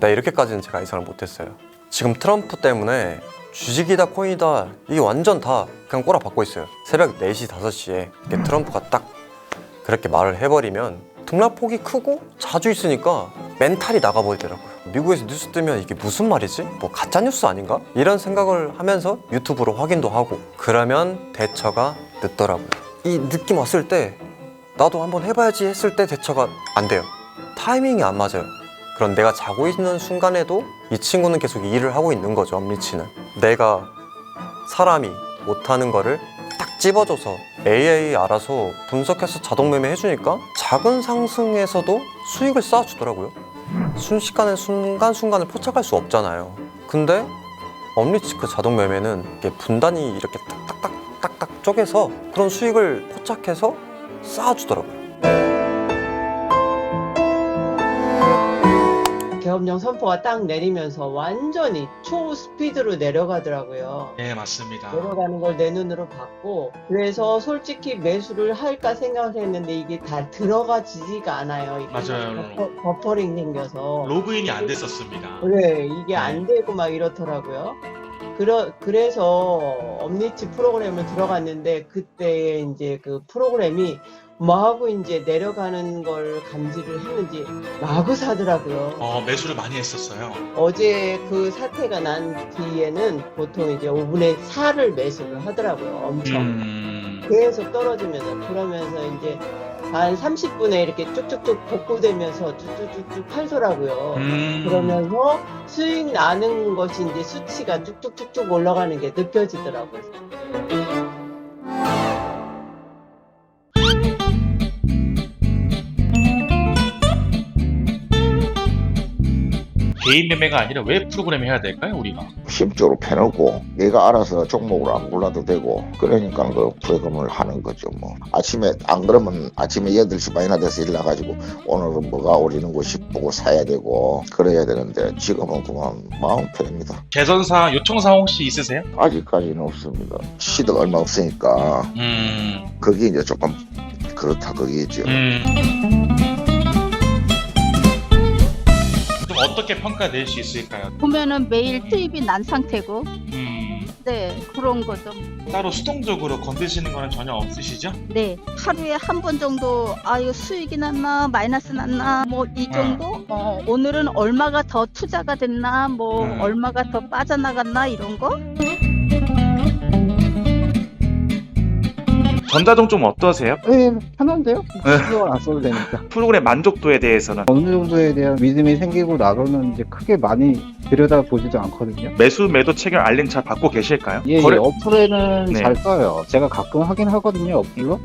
나 이렇게까지는 제가 예상을 못했어요. 지금 트럼프 때문에 주식이다 코인이다 이게 완전 다 그냥 꼬라 박고 있어요. 새벽 4시 5시에 이렇게 트럼프가 딱 그렇게 말을 해버리면 등락폭이 크고 자주 있으니까 멘탈이 나가버리더라고요. 미국에서 뉴스 뜨면 이게 무슨 말이지? 뭐 가짜 뉴스 아닌가? 이런 생각을 하면서 유튜브로 확인도 하고 그러면 대처가 늦더라고요. 이 느낌 왔을 때 나도 한번 해봐야지 했을 때 대처가 안 돼요. 타이밍이 안 맞아요. 그런 내가 자고 있는 순간에도 이 친구는 계속 일을 하고 있는 거죠, 엄리치는. 내가 사람이 못하는 거를 딱 집어줘서 AI 알아서 분석해서 자동 매매 해주니까 작은 상승에서도 수익을 쌓아주더라고요. 순식간에 순간순간을 포착할 수 없잖아요. 근데 엄리치 그 자동 매매는 이게 분단이 이렇게 딱딱딱 딱딱 쪼개서 그런 수익을 포착해서 쌓아주더라고요. 계엄령 선포가 딱 내리면서 완전히 초스피드로 내려가더라고요. 네, 맞습니다. 내려가는 걸 내 눈으로 봤고 그래서 솔직히 매수를 할까 생각을 했는데 이게 다 들어가지지가 않아요. 이게 맞아요. 버퍼, 버퍼링 생겨서 로그인이 안 됐었습니다. 그래 이게 안 되고 막 이렇더라고요. 그러, 그래서 엄니치 프로그램을 들어갔는데 그때 이제 그 프로그램이 뭐하고 이제 내려가는 걸 감지를 했는지 마구 사더라고요. 어, 매수를 많이 했었어요. 어제 그 사태가 난 뒤에는 보통 이제 5분의 4를 매수를 하더라고요. 엄청. 음, 계속 떨어지면서 그러면서 이제 한 30분에 이렇게 쭉쭉쭉 복구되면서 쭉쭉쭉쭉 팔더라고요. 음. 그러면서 수익 나는 것이 이제 수치가 쭉쭉쭉쭉 올라가는 게 느껴지더라고요. 개인 매매가 아니라 왜 프로그램 해야 될까요, 우리가? 심적으로 패놓고 얘가 알아서 종목을 안 골라도 되고 그러니까 그 프로그램을 하는 거죠 뭐 아침에 안 그러면 아침에 8시 반이나 돼서 일 나가지고 오늘은 뭐가 오리는 거 싶고 사야 되고 그래야 되는데 지금은 그만 마음 편합니다 개선사 요청사항 혹시 있으세요? 아직까지는 없습니다 시드가 얼마 없으니까 음, 그게 이제 조금 그렇다 그게죠 음. 어떻게 평가 낼수 있을까요? 보면은 매일 수입이 난 상태고, 음, 네, 그런 거죠. 따로 수동적으로 건드시는 거는 전혀 없으시죠? 네, 하루에 한 번 정도, 아, 이거 수익이 났나, 마이너스 났나, 뭐, 이 정도? 어, 오늘은 얼마가 더 투자가 됐나, 뭐, 음. 얼마가 더 빠져나갔나, 이런 거? 전자동 좀 어떠세요? 네, 편한데요? 네. 신경을 안 써도 되니까. 프로그램 만족도에 대해서는 어느 정도에 대한 믿음이 생기고 나서는 이제 크게 많이 들여다보지도 않거든요. 매수 매도 체결 알림 잘 받고 계실까요? 예, 거래- 예, 어플에는 네. 잘 써요. 제가 가끔 확인하거든요, 어플로.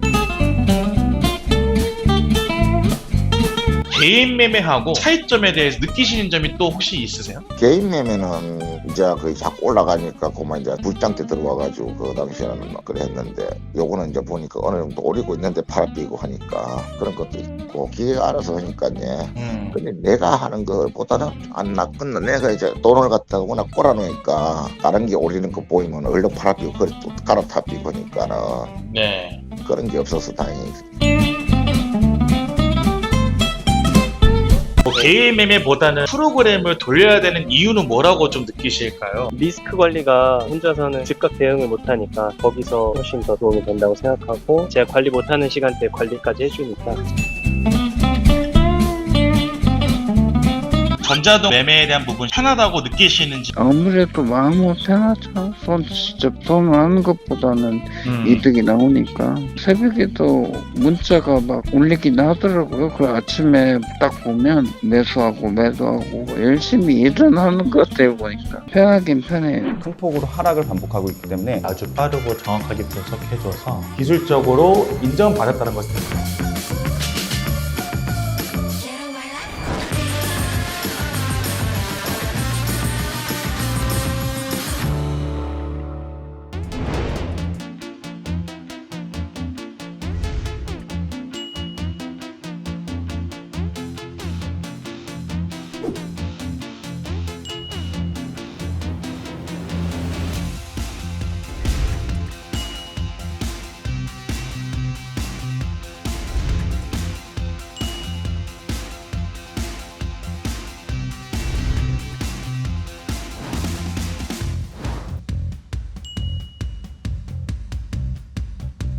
개인 매매하고 차이점에 대해서 느끼시는 점이 또 혹시 있으세요? 개인 매매는 이제 그 자꾸 올라가니까 그만 이제 불장 때 들어와가지고 그 당시에는 막 그랬는데 요거는 이제 보니까 어느 정도 오리고 있는데 팔아 뛰고 하니까 그런 것도 있고 기계가 알아서 하니까 이제 음. 근데 내가 하는 것보다는 안 낫겠나 내가 이제 돈을 갖다가 워낙 꼬라놓으니까 다른 게 오리는 거 보이면 얼른 팔아 뛰고 그래 또 갈아타 뛰고 하니까는 네. 그런 게 없어서 다행이지 개인 매매보다는 프로그램을 돌려야 되는 이유는 뭐라고 좀 느끼실까요? 리스크 관리가 혼자서는 즉각 대응을 못하니까 거기서 훨씬 더 도움이 된다고 생각하고 제가 관리 못하는 시간대에 관리까지 해주니까 전자동 매매에 대한 부분 편하다고 느끼시는지 아무래도 마음은 편하죠. 손 직접 돈 하는 것보다는 음. 이득이 나오니까. 새벽에도 문자가 막 울리긴 하더라고요. 그 아침에 딱 보면 매수하고 매도하고 열심히 일은 하는 것 같아요, 보니까. 편하긴 편해요. 큰 폭으로 하락을 반복하고 있기 때문에 아주 빠르고 정확하게 분석해줘서 기술적으로 인정받았다는 것을